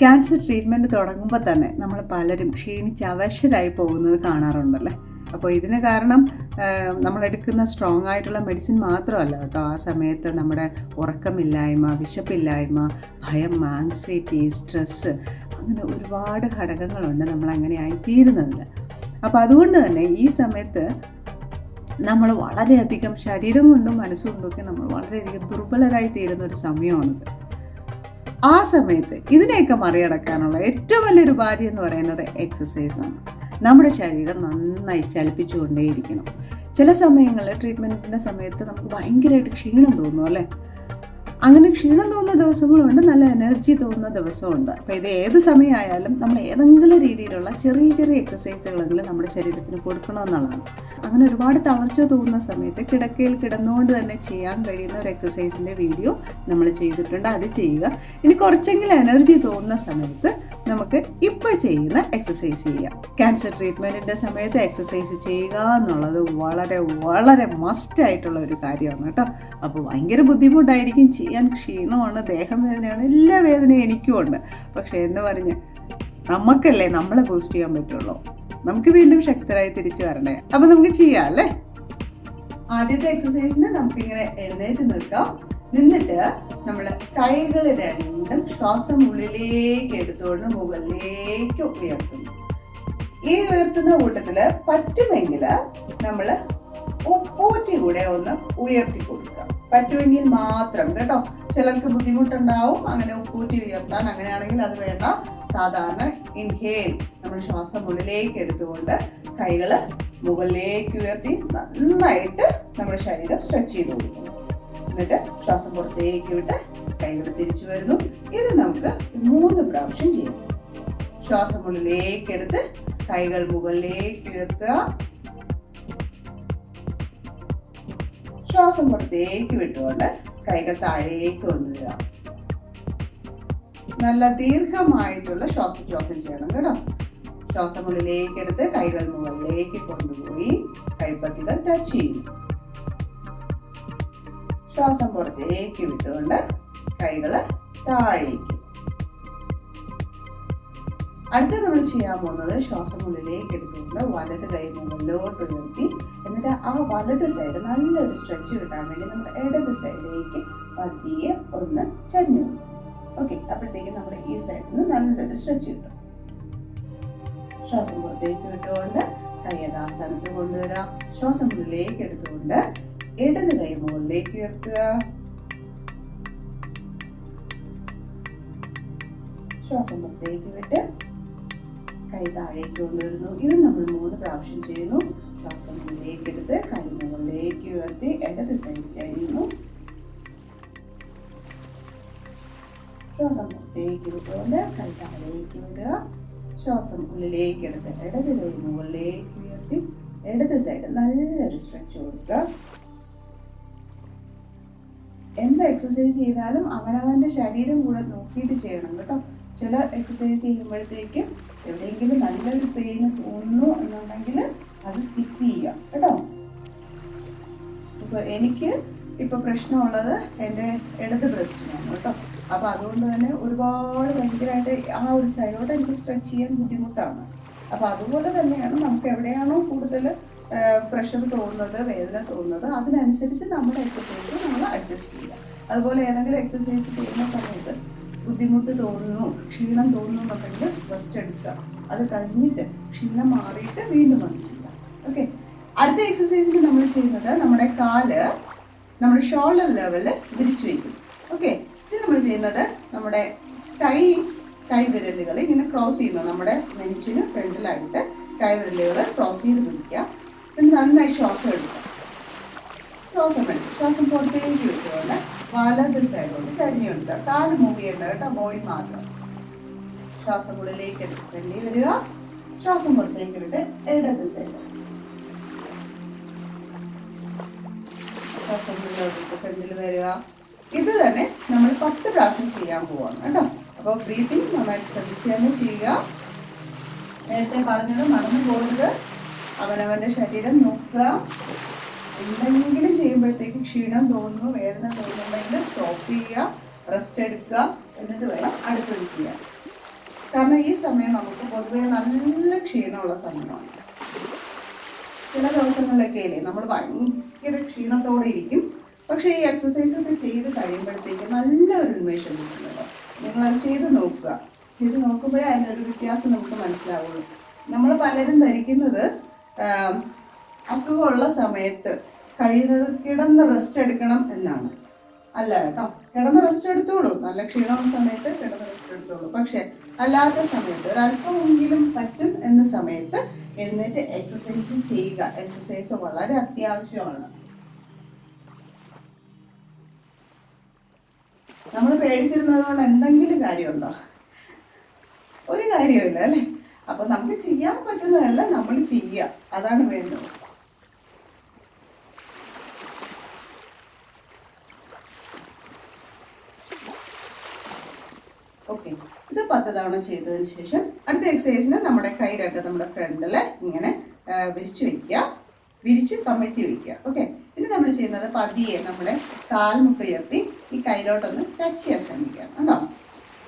Cancer treatment തുടങ്ങുമ്പോൾ തന്നെ നമ്മൾ പലരും ക്ഷീണിച്ച് അവശരായി പോകുന്നത് കാണാറുണ്ടല്ലേ? അപ്പോൾ ഇതിന് കാരണം നമ്മളെടുക്കുന്ന സ്ട്രോങ് ആയിട്ടുള്ള മെഡിസിൻ മാത്രമല്ല കേട്ടോ. ആ സമയത്ത് നമ്മുടെ ഉറക്കമില്ലായ്മ വിശപ്പില്ലായ്മ ഭയം ആങ്സൈറ്റി സ്ട്രെസ്സ് അങ്ങനെ ഒരുപാട് ഘടകങ്ങളുണ്ട് നമ്മൾ അങ്ങനെ ആയിത്തീരുന്നതിൽ അപ്പോൾ അതുകൊണ്ട് തന്നെ ഈ സമയത്ത് നമ്മൾ വളരെയധികം ശരീരം കൊണ്ടും മനസ്സുകൊണ്ടും ഒക്കെ നമ്മൾ വളരെയധികം ദുർബലരായി തീരുന്ന ഒരു സമയമാണിത്. ആ സമയത്ത് ഇതിനെയൊക്കെ മറികടക്കാനുള്ള ഏറ്റവും വലിയൊരു ഉപാധി എന്ന് പറയുന്നത് എക്സസൈസാണ് നമ്മുടെ ശരീരം നന്നായി ചലിപ്പിച്ചുകൊണ്ടേയിരിക്കണം. ചില സമയങ്ങളിൽ ട്രീറ്റ്മെന്റിന്റെ സമയത്ത് നമുക്ക് ഭയങ്കരമായിട്ട് ക്ഷീണം തോന്നും അല്ലേ? അങ്ങനെ ക്ഷീണം തോന്നുന്ന ദിവസങ്ങളുണ്ട് നല്ല എനർജി തോന്നുന്ന ദിവസമുണ്ട്. അപ്പോൾ ഇത് ഏത് സമയമായാലും നമ്മൾ ഏതെങ്കിലും രീതിയിലുള്ള ചെറിയ ചെറിയ എക്സസൈസുകളെങ്കിലും നമ്മുടെ ശരീരത്തിന് കൊടുക്കണമെന്നുള്ളതാണ്. അങ്ങനെ ഒരുപാട് തളർച്ച തോന്നുന്ന സമയത്ത് കിടക്കയിൽ കിടന്നുകൊണ്ട് തന്നെ ചെയ്യാൻ കഴിയുന്ന ഒരു എക്സസൈസിന്റെ വീഡിയോ നമ്മൾ ചെയ്തിട്ടുണ്ട്. അത് ചെയ്യുക. ഇനി കുറച്ചെങ്കിലും എനർജി തോന്നുന്ന സമയത്ത് നമുക്ക് ഇപ്പോൾ ചെയ്യുന്ന എക്സസൈസ് ചെയ്യാം. ക്യാൻസർ ട്രീറ്റ്മെന്റിന്റെ സമയത്ത് എക്സസൈസ് ചെയ്യുക എന്നുള്ളത് വളരെ വളരെ മസ്റ്റ് ആയിട്ടുള്ള ഒരു കാര്യമാണ് കേട്ടോ. അപ്പോൾ ഭയങ്കര ബുദ്ധിമുട്ടായിരിക്കും. ചെയ്യാൻ ക്ഷീണമാണ് ദേഹം വേദനയാണ് എല്ലാ വേദനയും എനിക്കും ഉണ്ട്. പക്ഷേ എന്ന് പറഞ്ഞ് നമുക്കല്ലേ നമ്മളെ ബൂസ്റ്റ് ചെയ്യാൻ പറ്റുള്ളൂ. നമുക്ക് വീണ്ടും ശക്തരായി തിരിച്ചു വരണേ. അപ്പോൾ നമുക്ക് ചെയ്യാം അല്ലേ? ആദ്യത്തെ എക്സസൈസിന് നമുക്കിങ്ങനെ എഴുന്നേറ്റ് നിൽക്കാം. നിന്നിട്ട് നമ്മൾ കൈകൾ രണ്ടും ശ്വാസം ഉള്ളിലേക്ക് എടുത്തുകൊണ്ട് മുകളിലേക്ക് ഉയർത്തുന്നു ഈ ഉയർത്തുന്ന കൂട്ടത്തിൽ പറ്റുമെങ്കിൽ നമ്മൾ ഉപ്പൂറ്റി കൂടെ ഒന്ന് ഉയർത്തി കൊടുക്കുക. പറ്റുമെങ്കിൽ മാത്രം കേട്ടോ. ചിലർക്ക് ബുദ്ധിമുട്ടുണ്ടാവും. അങ്ങനെ ഉപ്പൂറ്റി ഉയർത്താൻ അങ്ങനെയാണെങ്കിൽ അത് വേണ്ട. സാധാരണ ഇൻഹേൽ നമ്മൾ ശ്വാസം ഉള്ളിലേക്ക് എടുത്തുകൊണ്ട് കൈകൾ മുകളിലേക്ക് ഉയർത്തി നന്നായിട്ട് നമ്മുടെ ശരീരം സ്ട്രെച്ച് ചെയ്ത് കൊടുക്കുന്നു എന്നിട്ട് ശ്വാസം പുറത്തേക്ക് വിട്ട് കൈകൾ തിരിച്ചു വരുന്നു. ഇത് നമുക്ക് മൂന്ന് പ്രാവശ്യം ചെയ്യാം. ശ്വാസം ഉള്ളിലേക്ക് എടുത്ത് കൈകൾ മുകളിലേക്ക് ഉയർത്തുക. ശ്വാസം പുറത്തേക്ക് വിട്ടുകൊണ്ട് കൈകൾ താഴേക്ക് കൊണ്ടുവരിക. നല്ല ദീർഘമായിട്ടുള്ള ശ്വാസോച്ഛ്വാസം ചെയ്യണം കേട്ടോ. ശ്വാസം ഉള്ളിലേക്ക് എടുത്ത് കൈകൾ മുകളിലേക്ക് കൊണ്ടുപോയി കൈപ്പത്തികൾ ടച്ച് ചെയ്യുന്നു. ശ്വാസം പുറത്തേക്ക് വിട്ടുകൊണ്ട് കൈകൾ താഴേക്ക്. അടുത്ത നമ്മൾ ചെയ്യാൻ പോകുന്നത് ശ്വാസം ഉള്ളിലേക്ക് എടുത്തുകൊണ്ട് വലത് കൈ മുകളിലോട്ട് ഉയർത്തി എന്നിട്ട് ആ വലത് സൈഡ് നല്ലൊരു സ്ട്രെച്ച് കിട്ടാൻ വേണ്ടി നമ്മൾ ഇടത് സൈഡിലേക്ക് പതിയെ ഒന്ന് ചരിഞ്ഞു ഓക്കെ അപ്പോഴത്തേക്ക് നമ്മുടെ ഈ സൈഡിൽ നിന്ന് നല്ലൊരു സ്ട്രെച്ച് കിട്ടും. ശ്വാസം പുറത്തേക്ക് വിട്ടുകൊണ്ട് കൈ യഥാസ്ഥാനത്ത് കൊണ്ടുവരാം. ശ്വാസം ഉള്ളിലേക്ക് എടുത്തുകൊണ്ട് ഇടത് കൈ മുകളിലേക്ക് ഉയർത്തുക. ശ്വാസം പുറത്തേക്ക് വിട്ട് കൈ താഴേക്ക് കൊണ്ടുവരുന്നു. ഇത് നമ്മൾ മൂന്ന് പ്രാവശ്യം ചെയ്യുന്നു. ശ്വാസം മുകളിലേക്ക് എടുത്ത് കൈ മുകളിലേക്ക് ഉയർത്തി ഇടത് സൈഡ് ചെയ്യുന്നു. ശ്വാസം പുറത്തേക്ക് വിട്ടുകൊണ്ട് കൈ താഴേക്ക് വിടുക. ശ്വാസം ഉള്ളിലേക്ക് എടുത്ത് ഇടത് കൈ മുകളിലേക്ക് ഉയർത്തി ഇടത് സൈഡ് നല്ലൊരു സ്ട്രെച്ച് കൊടുക്കുക. എന്ത് എക്സസൈസ് ചെയ്താലും അവനവന്റെ ശരീരം കൂടെ നോക്കിയിട്ട് ചെയ്യണം കേട്ടോ. ചില എക്സസൈസ് ചെയ്യുമ്പോഴത്തേക്ക് എവിടെയെങ്കിലും നല്ലൊരു പെയിന് തോന്നുന്നു എന്നുണ്ടെങ്കിൽ അത് സ്കിപ്പ് ചെയ്യുക കേട്ടോ. ഇപ്പോൾ എനിക്ക് ഇപ്പോൾ പ്രശ്നമുള്ളത് എന്റെ ഇടത് ബ്രസ്റ്റിനാണ് കേട്ടോ. അപ്പോൾ അതുകൊണ്ട് തന്നെ ഒരുപാട് ഭയങ്കരമായിട്ട് ആ ഒരു സൈഡോട്ട് എനിക്ക് സ്ട്രെച്ച് ചെയ്യാൻ ബുദ്ധിമുട്ടാണ്. അപ്പോൾ അതുപോലെ തന്നെയാണ് നമുക്ക് എവിടെയാണോ കൂടുതൽ പ്രഷർ തോന്നുന്നത് വേദന തോന്നുന്നത് അതിനനുസരിച്ച് നമ്മുടെ എക്സസൈസ് നമ്മൾ അതുപോലെ ഏതെങ്കിലും എക്സസൈസ് ചെയ്യുന്ന സമയത്ത് ബുദ്ധിമുട്ട് തോന്നുന്നു ക്ഷീണം തോന്നുന്നു എന്നുണ്ടെങ്കിൽ റെസ്റ്റ് എടുക്കുക. അത് കഴിഞ്ഞിട്ട് ക്ഷീണം മാറിയിട്ട് വീണ്ടും അത് ചെയ്യാം ഓക്കെ അടുത്ത എക്സസൈസിന് നമ്മൾ ചെയ്യുന്നത് നമ്മുടെ കാൽ നമ്മുടെ ഷോൾഡർ ലെവലിൽ വിരിച്ചു വയ്ക്കും. ഓക്കെ ഇത് നമ്മൾ ചെയ്യുന്നത് നമ്മുടെ കൈ കൈ കൈവിരലുകൾ ഇങ്ങനെ ക്രോസ് ചെയ്യുന്നു. നമ്മുടെ നെഞ്ചിന് ഫ്രണ്ടിലായിട്ട് കൈവിരലുകൾ ക്രോസ് ചെയ്ത് പിടിക്കുക. നന്നായി ശ്വാസം എടുക്കുക. ശ്വാസം എടുക്കുക. ശ്വാസം പുറത്തേക്ക് വലത് സൈഡോട്ട് ചരിഞ്ഞെടുക്കുക കാൽ മൂവ് ചെയ്യണ്ട കേട്ടോ ബോഡി മാത്രം. ശ്വാസം ഉള്ളിലേക്ക് എടുക്കേണ്ടി വരിക. ശ്വാസം പുറത്തേക്ക് വിട്ട് ഇടത് സൈഡ് ശ്വാസം ഫ്രണ്ടിൽ വരിക. ഇത് തന്നെ നമ്മൾ പത്ത് പ്രാവശ്യം ചെയ്യാൻ പോവാണ് കേട്ടോ. അപ്പോൾ ബ്രീത്തിങ് നന്നായിട്ട് ശ്രദ്ധിച്ച് തന്നെ ചെയ്യുക. നേരത്തെ പറഞ്ഞത് മറന്നു പോകരുത്. അവനവന്റെ ശരീരം നോക്കുക. എന്തെങ്കിലും ചെയ്യുമ്പോഴത്തേക്ക് ക്ഷീണം തോന്നുന്നു വേദന തോന്നുന്നുണ്ടെങ്കിൽ സ്റ്റോപ്പ് ചെയ്യുക റെസ്റ്റ് എടുക്കുക എന്നിട്ട് വേണം അടുത്തത് ചെയ്യാൻ. കാരണം ഈ സമയം നമുക്ക് പൊതുവേ നല്ല ക്ഷീണമുള്ള സമയമാണ്. ചില ദിവസങ്ങളിലൊക്കെ അല്ലേ നമ്മൾ ഭയങ്കര ക്ഷീണത്തോടെ ഇരിക്കും. പക്ഷേ ഈ എക്സസൈസ് ഒക്കെ ചെയ്ത് കഴിയുമ്പോഴത്തേക്ക് നല്ല ഒരു ഉന്മേഷം നിങ്ങൾ നിങ്ങളത് ചെയ്ത് നോക്കുക. ചെയ്ത് നോക്കുമ്പോഴേ അതിനൊരു വ്യത്യാസം നമുക്ക് മനസ്സിലാവുള്ളൂ. നമ്മൾ പലരും ധരിക്കുന്നത് അസുഖമുള്ള സമയത്ത് കഴിയുന്നത് കിടന്ന് റെസ്റ്റ് എടുക്കണം എന്നാണ്. അല്ല കേട്ടോ കിടന്ന് റെസ്റ്റ് എടുത്തോളൂ. നല്ല ക്ഷീണമുള്ള സമയത്ത് കിടന്ന് റെസ്റ്റ് എടുത്തോളൂ. പക്ഷെ അല്ലാത്ത സമയത്ത് ഒരല്പമെങ്കിലും പറ്റും എന്ന സമയത്ത് എഴുന്നേറ്റ് എക്സസൈസ് ചെയ്യുക. എക്സസൈസ് വളരെ അത്യാവശ്യമാണ്. നമ്മൾ പേടിച്ചിരുന്നത് കൊണ്ട് എന്തെങ്കിലും കാര്യമുണ്ടോ? ഒരു കാര്യമില്ല അല്ലേ? അപ്പൊ നമുക്ക് ചെയ്യാൻ പറ്റുന്നതല്ല നമ്മൾ ചെയ്യുക. അതാണ് വേണ്ടത്. ഓക്കെ. ഇത് പത്ത് തവണ ചെയ്തതിന് ശേഷം അടുത്ത എക്സസൈസിന് നമ്മുടെ കൈ രണ്ട് നമ്മുടെ ഫ്രണ്ടിൽ ഇങ്ങനെ വിരിച്ചു വെക്കുക. വിരിച്ച് കമിഴ്ത്തി വയ്ക്കുക ഓക്കെ. ഇനി നമ്മൾ ചെയ്യുന്നത് പതിയെ നമ്മുടെ കാൽമുട്ട് ഉയർത്തി ഈ കയ്യിലോട്ടൊന്ന് ടച്ച് ചെയ്യാൻ ശ്രമിക്കുക. കേട്ടോ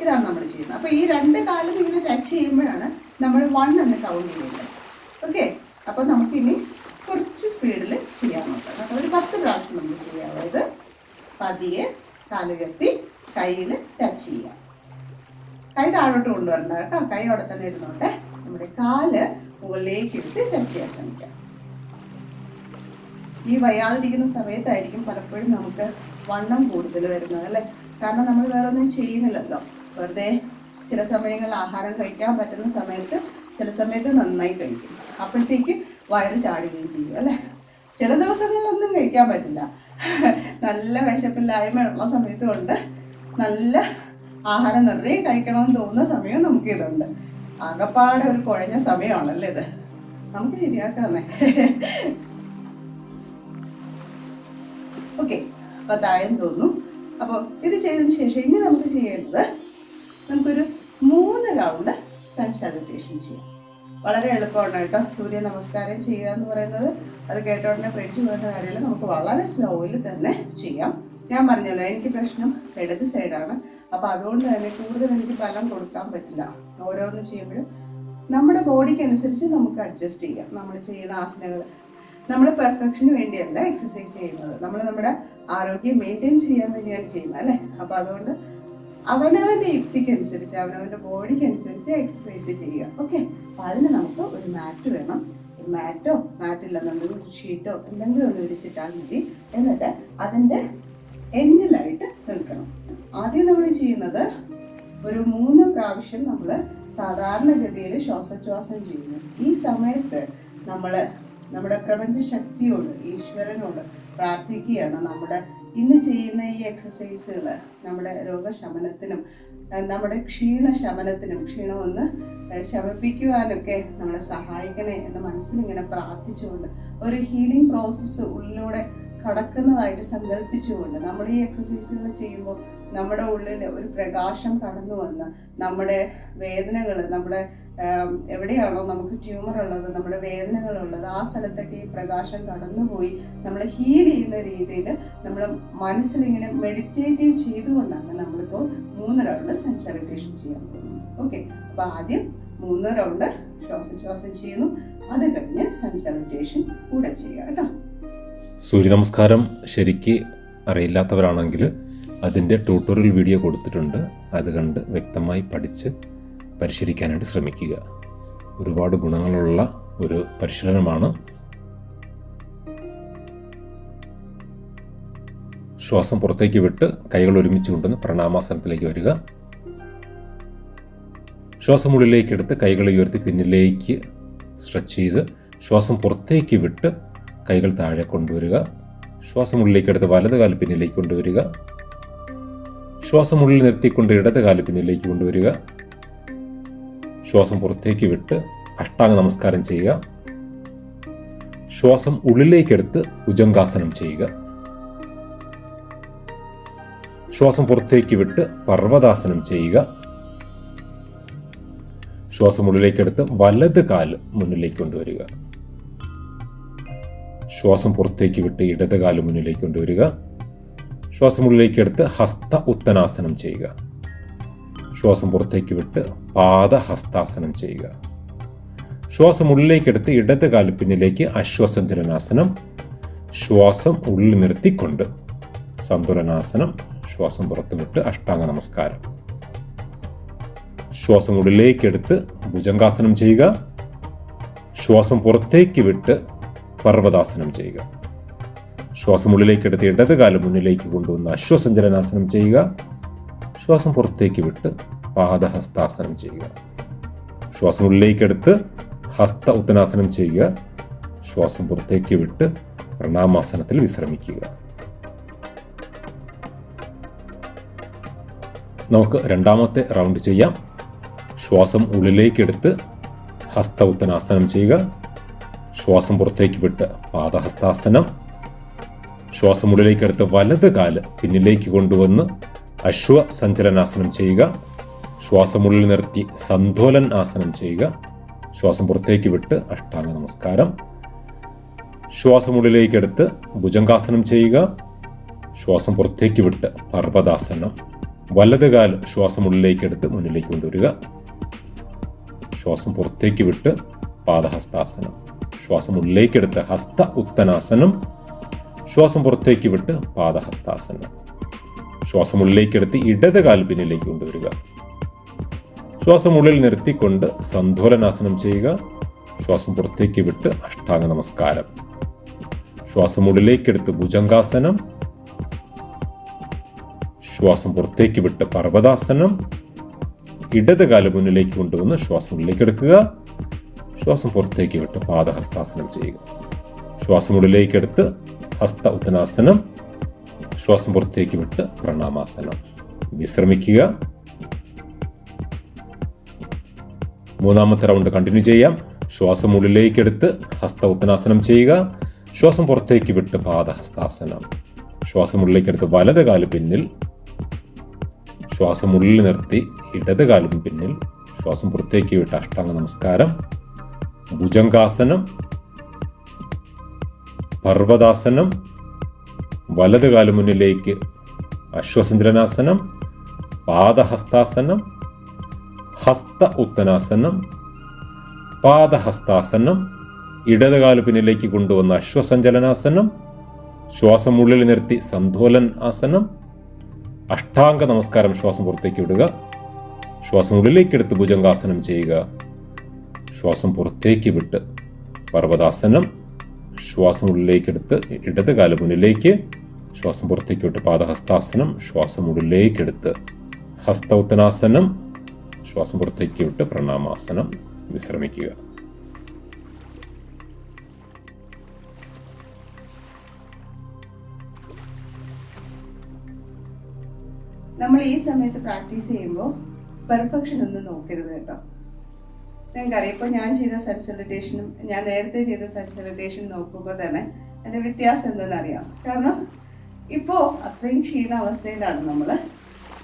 ഇതാണ് നമ്മൾ ചെയ്യുന്നത്. അപ്പോൾ ഈ രണ്ട് കാലും ഇങ്ങനെ ടച്ച് ചെയ്യുമ്പോഴാണ് നമ്മൾ വൺ എന്ന് കൗണ്ട് ചെയ്യുന്നത്. ഓക്കെ. അപ്പോൾ നമുക്കിനി കുറച്ച് സ്പീഡിൽ ചെയ്യാൻ നോക്കാം. അപ്പോൾ ഒരു പത്ത് പ്രാവശ്യം നമ്മൾ ചെയ്യാം. അതായത് പതിയെ കാലുയർത്തി കയ്യിൽ ടച്ച് ചെയ്യുക. കൈ താഴോട്ട് കൊണ്ടുവരണ്ട കേട്ടോ. കൈ അവിടെ തന്നെ ഇരുന്നോട്ടെ. നമ്മുടെ കാൽ മുകളിലേക്ക് എടുത്ത് ടച്ച് ചെയ്യാൻ ശ്രമിക്കാം. ഈ വയ്യാതിരിക്കുന്ന സമയത്തായിരിക്കും പലപ്പോഴും നമുക്ക് വണ്ണം കൂടുതൽ വരുന്നത് അല്ലേ? കാരണം നമ്മൾ വേറെ ഒന്നും ചെയ്യുന്നില്ലല്ലോ. വെറുതെ ചില സമയങ്ങളിൽ ആഹാരം കഴിക്കാൻ പറ്റുന്ന സമയത്ത് ചില സമയത്ത് നന്നായി കഴിക്കും. അപ്പോഴത്തേക്ക് വയറ് ചാടുകയും ചെയ്യും അല്ലേ? ചില ദിവസങ്ങളിലൊന്നും കഴിക്കാൻ പറ്റില്ല. നല്ല വിശപ്പില്ലായ്മയുള്ള സമയത്ത് കൊണ്ട് നല്ല ആഹാരം നിറയെ കഴിക്കണമെന്ന് തോന്നുന്ന സമയവും നമുക്ക് നമുക്കിതുണ്ട്. ആകപ്പാടെ ഒരു കുഴഞ്ഞ സമയമാണല്ലേ ഇത്? നമുക്ക് ശരിയാക്കാന്നേ ഓക്കെ പത്തായെന്ന് തോന്നുന്നു. അപ്പോൾ ഇത് ചെയ്തതിന് ശേഷം ഇനി നമുക്ക് ചെയ്യേണ്ടത് നമുക്കൊരു മൂന്ന് റൗണ്ട് സൺ സാലിറ്റേഷൻ ചെയ്യാം. വളരെ എളുപ്പമാണ് കേട്ടോ. സൂര്യ നമസ്കാരം ചെയ്യുക എന്ന് പറയുന്നത്. അത് കേട്ടോടനെ പേടിച്ചു പോകുന്ന കാര്യമില്ല നമുക്ക് വളരെ സ്ലോയിൽ തന്നെ ചെയ്യാം. ഞാൻ പറഞ്ഞല്ലോ എനിക്ക് പ്രശ്നം ഇടത് സൈഡാണ് അപ്പോൾ അതുകൊണ്ട് തന്നെ കൂടുതൽ എനിക്ക് ഫലം കൊടുക്കാൻ പറ്റില്ല. ഓരോന്ന് ചെയ്യുമ്പോഴും നമ്മുടെ ബോഡിക്ക് അനുസരിച്ച് നമുക്ക് അഡ്ജസ്റ്റ് ചെയ്യാം. നമ്മൾ ചെയ്യുന്ന ആസനങ്ങൾ നമ്മൾ പെർഫെക്ഷന് വേണ്ടിയല്ല എക്സസൈസ് ചെയ്യുന്നത്. നമ്മൾ നമ്മുടെ ആരോഗ്യം മെയിന്റെയിൻ ചെയ്യാൻ വേണ്ടിയാണ് ചെയ്യുന്നത് അല്ലേ? അപ്പോൾ അതുകൊണ്ട് അവനവന്റെ യുക്തിക്കനുസരിച്ച് അവനവന്റെ ബോഡിക്ക് അനുസരിച്ച് എക്സസൈസ് ചെയ്യുക ഓക്കെ അപ്പോൾ അതിന് നമുക്ക് ഒരു മാറ്റ് വേണം. മാറ്റോ മാറ്റില്ലെന്നുണ്ടെങ്കിൽ ഷീറ്റോ എന്തെങ്കിലും ഒന്ന് വിരിച്ചിട്ടാൽ മതി. എന്നിട്ട് അതിന്റെ എൻഡിലായിട്ട് നിൽക്കണം. ആദ്യം നമ്മൾ ചെയ്യുന്നത് ഒരു മൂന്ന് പ്രാവശ്യം നമ്മൾ സാധാരണഗതിയിൽ ശ്വാസോച്ഛ്വാസം ചെയ്യുന്നു. ഈ സമയത്ത് നമ്മൾ നമ്മുടെ പ്രപഞ്ച ശക്തിയോട് ഈശ്വരനോട് പ്രാർത്ഥിക്കുകയാണ്. നമ്മുടെ ഇന്ന് ചെയ്യുന്ന ഈ എക്സസൈസുകൾ നമ്മുടെ രോഗശമനത്തിനും നമ്മുടെ ക്ഷീണ ശമനത്തിനും ക്ഷീണം ഒന്ന് ശമിപ്പിക്കുവാനൊക്കെ നമ്മളെ സഹായിക്കണേ എന്ന് മനസ്സിലിങ്ങനെ പ്രാർത്ഥിച്ചുകൊണ്ട് ഒരു ഹീലിംഗ് പ്രോസസ്സ് ഉള്ളിലൂടെ കടക്കുന്നതായിട്ട് സങ്കല്പിച്ചുകൊണ്ട് നമ്മൾ ഈ എക്സസൈസുകൾ ചെയ്യുമ്പോൾ നമ്മുടെ ഉള്ളിൽ ഒരു പ്രകാശം കടന്നു വന്ന് നമ്മുടെ വേദനകൾ നമ്മുടെ എവിടെയാണോ നമുക്ക് ട്യൂമർ ഉള്ളത് നമ്മുടെ വേദനകൾ ഉള്ളത് ആ സ്ഥലത്തൊക്കെ ഈ പ്രകാശം കടന്നുപോയി നമ്മളെ ഹീൽ ചെയ്യുന്ന രീതിയിൽ നമ്മൾ മനസ്സിലിങ്ങനെ മെഡിറ്റേറ്റീവ് ചെയ്തുകൊണ്ടാണ് നമ്മളിപ്പോൾ മൂന്ന് റൗണ്ട് സെൻസറിറ്റേഷൻ ചെയ്യാൻ പോകുന്നത്. ഓക്കെ അപ്പോൾ ആദ്യം മൂന്ന് റൗണ്ട് ശ്വാസോച്ഛ്വാസം ചെയ്യുന്നു. അത് കഴിഞ്ഞ് സെൻസറിറ്റേഷൻ കൂടെ ചെയ്യുക കേട്ടോ. സൂര്യനമസ്കാരം ശരിക്ക് അറിയില്ലാത്തവരാണെങ്കിൽ അതിന്റെ ട്യൂട്ടോറിയൽ വീഡിയോ കൊടുത്തിട്ടുണ്ട്. അത് കണ്ട് വ്യക്തമായി പഠിച്ച് പരിശീലിക്കാനായിട്ട് ശ്രമിക്കുക. ഒരുപാട് ഗുണങ്ങളുള്ള ഒരു പരിശീലനമാണ്. ശ്വാസം പുറത്തേക്ക് വിട്ട് കൈകൾ ഒരുമിച്ച് കൊണ്ടുവന്ന് പ്രണാമാസനത്തിലേക്ക് വരിക. ശ്വാസം ഉള്ളിലേക്ക് എടുത്ത് കൈകൾ ഉയർത്തി പിന്നിലേക്ക് സ്ട്രെച്ച് ചെയ്ത് ശ്വാസം പുറത്തേക്ക് വിട്ട് കൈകൾ താഴെ കൊണ്ടുവരിക. ശ്വാസം ഉള്ളിലേക്ക് എടുത്ത് വലത് കാൽ പിന്നിലേക്ക് കൊണ്ടുവരിക. ശ്വാസം ഉള്ളിൽ നിർത്തിക്കൊണ്ട് ഇടത് കാൽ പിന്നിലേക്ക് കൊണ്ടുവരിക. ശ്വാസം പുറത്തേക്ക് വിട്ട് അഷ്ടാംഗ നമസ്കാരം ചെയ്യുക. ശ്വാസം ഉള്ളിലേക്കെടുത്ത് ഭുജങ്കാസനം ചെയ്യുക. ശ്വാസം പുറത്തേക്ക് വിട്ട് പർവതാസനം ചെയ്യുക. ശ്വാസം ഉള്ളിലേക്കെടുത്ത് വലത് കാൽ മുന്നിലേക്ക് കൊണ്ടുവരിക. ശ്വാസം പുറത്തേക്ക് വിട്ട് ഇടത് കാൽ മുന്നിലേക്ക് കൊണ്ടുവരിക. ശ്വാസം ഉള്ളിലേക്ക് എടുത്ത് ഹസ്ത ഉത്തനാസനം ചെയ്യുക. ശ്വാസം പുറത്തേക്ക് വിട്ട് പാദ ഹസ്താസനം ചെയ്യുക. ശ്വാസം ഉള്ളിലേക്ക് ഉള്ളിലേക്കെടുത്ത് ഇടത് കാൽ പിന്നിലേക്ക് അശ്വസഞ്ചലനാസനം. ശ്വാസം ഉള്ളിൽ നിർത്തിക്കൊണ്ട് സന്തുലനാസനം. ശ്വാസം പുറത്തു വിട്ട് അഷ്ടാംഗ നമസ്കാരം. ശ്വാസം ഉള്ളിലേക്കെടുത്ത് ഭുജങ്കാസനം ചെയ്യുക. ശ്വാസം പുറത്തേക്ക് വിട്ട് പർവതാസനം ചെയ്യുക. ശ്വാസം ഉള്ളിലേക്ക് എടുത്ത് ഇടത് കാലം മുന്നിലേക്ക് കൊണ്ടുവന്ന് അശ്വസഞ്ചലനാസനം ചെയ്യുക. ശ്വാസം പുറത്തേക്ക് വിട്ട് പാദഹസ്താസനം ചെയ്യുക. ശ്വാസം ഉള്ളിലേക്കെടുത്ത് ഹസ്ത ഉത്തനാസനം ചെയ്യുക. ശ്വാസം പുറത്തേക്ക് വിട്ട് പ്രണാമാസനത്തിൽ വിശ്രമിക്കുക. നമുക്ക് രണ്ടാമത്തെ റൗണ്ട് ചെയ്യാം. ശ്വാസം ഉള്ളിലേക്കെടുത്ത് ഹസ്ത ഉത്തനാസനം ചെയ്യുക. ശ്വാസം പുറത്തേക്ക് വിട്ട് പാദഹസ്താസനം. ശ്വാസം ഉള്ളിലേക്ക് എടുത്ത് വലത് കാൽ പിന്നിലേക്ക് കൊണ്ടുവന്ന് അശ്വ സഞ്ചലനാസനം ചെയ്യുക. ശ്വാസം ഉള്ളിൽ നിർത്തി സന്തോലൻ ആസനം ചെയ്യുക. ശ്വാസം പുറത്തേക്ക് വിട്ട് അഷ്ടാംഗ നമസ്കാരം. ശ്വാസം ഉള്ളിലേക്കെടുത്ത് ഭുജങ്കാസനം ചെയ്യുക. ശ്വാസം പുറത്തേക്ക് വിട്ട് പർവതാസനം. വലത് കാൽ ശ്വാസം ഉള്ളിലേക്കെടുത്ത് മുന്നിലേക്ക് കൊണ്ടുവരിക. ശ്വാസം പുറത്തേക്ക് വിട്ട് പാദഹസ്താസനം. ശ്വാസം ഉള്ളിലേക്കെടുത്ത് ഹസ്ത ഉത്തനാസനം ശ്വാസം പുറത്തേക്ക് വിട്ട് പാദഹസ്താസനം. ശ്വാസം ഉള്ളിലേക്കെടുത്ത് ഇടത് കാൽ പിന്നിലേക്ക് കൊണ്ടുവരിക. ശ്വാസം ഉള്ളിൽ നിർത്തിക്കൊണ്ട് സന്തോലനാസനം ചെയ്യുക. ശ്വാസം പുറത്തേക്ക് വിട്ട് അഷ്ടാംഗ നമസ്കാരം. ശ്വാസം ഉള്ളിലേക്കെടുത്ത് ഭുജംഗാസനം. ശ്വാസം പുറത്തേക്ക് വിട്ട് പർവതാസനം. ഇടത് കാൽ മുന്നിലേക്ക് കൊണ്ടുവന്ന് ശ്വാസം ഉള്ളിലേക്ക് എടുക്കുക. ശ്വാസം പുറത്തേക്ക് വിട്ട് പാദഹസ്താസനം ചെയ്യുക. ശ്വാസം ഉള്ളിലേക്ക് എടുത്ത് ഹസ്ത ഉത്തനാസനം ശ്വാസം പുറത്തേക്ക് വിട്ട് പ്രണാമാസനം. വിശ്രമിക്കുക. മൂന്നാമത്തെ റൗണ്ട് കണ്ടിന്യൂ ചെയ്യാം. ശ്വാസം ഉള്ളിലേക്ക് എടുത്ത് ഹസ്ത ഉത്തനാസനം ചെയ്യുക. ശ്വാസം പുറത്തേക്ക് വിട്ട് പാദഹസ്താസനം. ശ്വാസം ഉള്ളിലേക്കെടുത്ത് വലത് കാൽ പിന്നിൽ. ശ്വാസം ഉള്ളിൽ നിർത്തി ഇടത് കാലും പിന്നിൽ. ശ്വാസം പുറത്തേക്ക് വിട്ട് അഷ്ടാംഗ നമസ്കാരം. ഭുജംഗാസനം പർവതാസനം വലത് കാൽ മുന്നിലേക്ക് അശ്വസഞ്ചലനാസനം പാദഹസ്താസനം ഹസ്ത ഉത്തനാസനം പാദഹസ്താസനം ഇടത് കാൽ പിന്നിലേക്ക് കൊണ്ടുവന്ന അശ്വസഞ്ചലനാസനം ശ്വാസം ഉള്ളിൽ നിർത്തി സന്തോലൻ ആസനം അഷ്ടാംഗ നമസ്കാരം ശ്വാസം പുറത്തേക്ക് വിടുക ശ്വാസം ഉള്ളിലേക്കെടുത്ത് ഭുജംഗാസനം ചെയ്യുക. ശ്വാസം പുറത്തേക്ക് വിട്ട് പർവതാസനം ശ്വാസം ഉള്ളിലേക്ക് എടുത്ത് ഇടത് കാൽ മുന്നിലേക്ക് ശ്വാസം പുറത്തേക്ക് വിട്ട് പാദഹസ്താസനം ശ്വാസം ഉള്ളിലേക്ക് എടുത്ത് ഹസ്തൗത്തനാസനം ശ്വാസം പുറത്തേക്ക് വിട്ട് പ്രണാമാസനം വിശ്രമിക്കുക. നമ്മൾ ഈ സമയത്ത് പ്രാക്ടീസ് ചെയ്യുമ്പോൾ പെർഫെക്ഷൻ ഒന്നും നോക്കരുത് കേട്ടോ. നിങ്ങൾക്കറിയാം ഇപ്പോൾ ഞാൻ ചെയ്ത സെറ്റ് സെലിറ്റേഷനും ഞാൻ നേരത്തെ ചെയ്ത സെറ്റ് സെലിറ്റേഷൻ നോക്കുമ്പോൾ തന്നെ അതിന്റെ വ്യത്യാസം എന്തെന്നറിയാം കാരണം ഇപ്പോൾ അത്രയും ക്ഷീണ അവസ്ഥയിലാണ് നമ്മൾ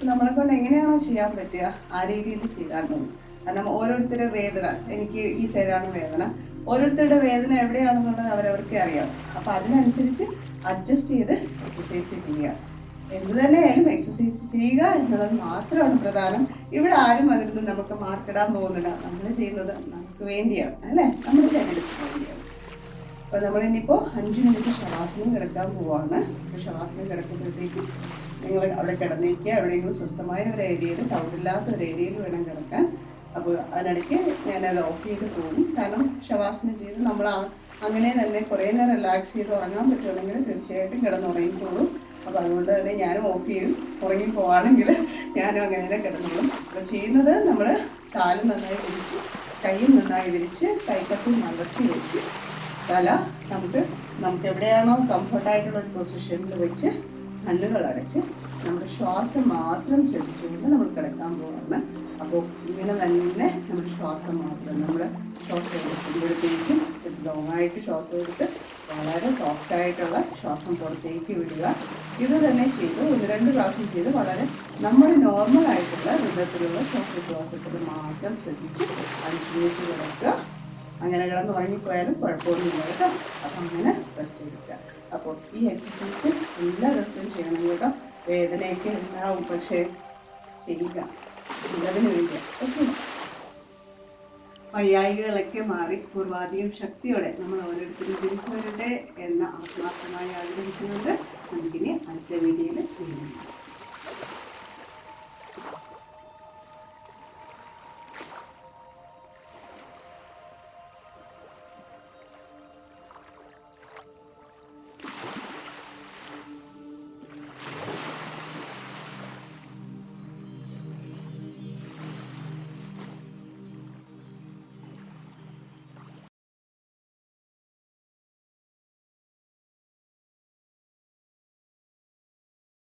നമ്മളെ കൊണ്ട് എങ്ങനെയാണോ ചെയ്യാൻ പറ്റുക ആ രീതിയിൽ ചെയ്താൽ മതി. കാരണം ഓരോരുത്തരുടെ വേദന എനിക്ക് ഈ സൈഡാണ് വേദന. ഓരോരുത്തരുടെ വേദന എവിടെയാണെന്നുള്ളത് അവരവർക്ക് അറിയാം. അപ്പോൾ അതിനനുസരിച്ച് അഡ്ജസ്റ്റ് ചെയ്ത് എക്സസൈസ് ചെയ്യുക. എന്ത് തന്നെയായാലും എക്സസൈസ് ചെയ്യുക എന്നുള്ളത് മാത്രമാണ് പ്രധാനം. ഇവിടെ ആരും അതിന് നമുക്ക് മാർക്കിടാൻ പോകുന്നില്ല. നമ്മൾ ചെയ്യുന്നത് നമുക്ക് വേണ്ടിയാണ് അല്ലേ? നമ്മുടെ ശരീരത്തിന് വേണ്ടിയാണ്. അപ്പോൾ നമ്മളിനിപ്പോൾ അഞ്ച് മിനിറ്റ് ശവാസനം കിടക്കാൻ പോവാണ്. ശവാസനം കിടക്കുമ്പോഴത്തേക്കും നിങ്ങൾ അവിടെ കിടന്നേക്കുക. എവിടെയെങ്കിലും സ്വസ്ഥമായ ഒരു ഏരിയയിൽ സൗണ്ടില്ലാത്ത ഒരു ഏരിയയിൽ വേണം കിടക്കാൻ. അപ്പോൾ അതിനിടയ്ക്ക് ഞാനത് ഓഫ് ചെയ്ത് പോകും. കാരണം ശവാസനം ചെയ്ത് നമ്മൾ അങ്ങനെ തന്നെ കുറേ നേരം റിലാക്സ് ചെയ്ത് ഉറങ്ങാൻ പറ്റുമെങ്കിൽ തീർച്ചയായിട്ടും കിടന്നുറങ്ങിക്കോളും. അപ്പോൾ അതുകൊണ്ട് തന്നെ ഞാനും ഓഫ് ചെയ്യും. ഉറങ്ങി പോവാണെങ്കിൽ ഞാനും അങ്ങനെ തന്നെ കിടന്നോളും. അപ്പോൾ ചെയ്യുന്നത് നമ്മൾ കാൽ നന്നായി വിരിച്ച് കൈയും നന്നായി വിരിച്ച് കൈക്കത്തും മലർത്തി വെച്ച് തല നമുക്ക് നമുക്ക് എവിടെയാണോ കംഫർട്ടായിട്ടുള്ള ഒരു പൊസിഷനിൽ വെച്ച് കണ്ണുകൾ അടച്ച് നമ്മുടെ ശ്വാസം മാത്രം ശ്രദ്ധിച്ചുകൊണ്ട് നമ്മൾ കിടക്കാൻ പോവാണ്. അപ്പോൾ ഇങ്ങനെ തന്നെ നമ്മുടെ ശ്വാസം മാത്രം നമ്മൾ ശ്വാസം എടുക്കുമ്പോഴത്തേക്കും ലോങ്ങായിട്ട് ശ്വാസം എടുത്ത് വളരെ സോഫ്റ്റ് ആയിട്ടുള്ള ശ്വാസം പുറത്തേക്ക് വിടുക. ഇത് തന്നെ ചെയ്ത്. ഒന്ന് രണ്ട് പ്രാവശ്യം ചെയ്ത്. വളരെ നമ്മുടെ നോർമൽ ആയിട്ടുള്ള വിധത്തിലുള്ള ശ്വാസോച്ഛ്വാസത്തിൽ മാത്രം ശ്രദ്ധിച്ച് മിനിറ്റ് കിടക്കുക. അങ്ങനെ കിടന്ന് ഉറങ്ങിപ്പോയാലും കുഴപ്പമൊന്നുമില്ല കേട്ടോ. അപ്പം അങ്ങനെ റെസ്റ്റ് എടുക്കുക. അപ്പോൾ ഈ എക്സസൈസ് എല്ലാ ദിവസവും ചെയ്യണം കേട്ടോ. വേദനയൊക്കെ ഉണ്ടാവും പക്ഷേ ചെയ്യുക നല്ലതിന് വേണ്ടി ഓക്കെ വയ്യായികളൊക്കെ മാറി പൂർവാധികം ശക്തിയോടെ നമ്മൾ ഓരോരുത്തരും തിരിച്ചു വരട്ടെ എന്ന ആത്മാർത്ഥമായി ആഗ്രഹിക്കുന്നുണ്ട് നമുക്കിനി അടുത്ത വീഡിയോയിൽ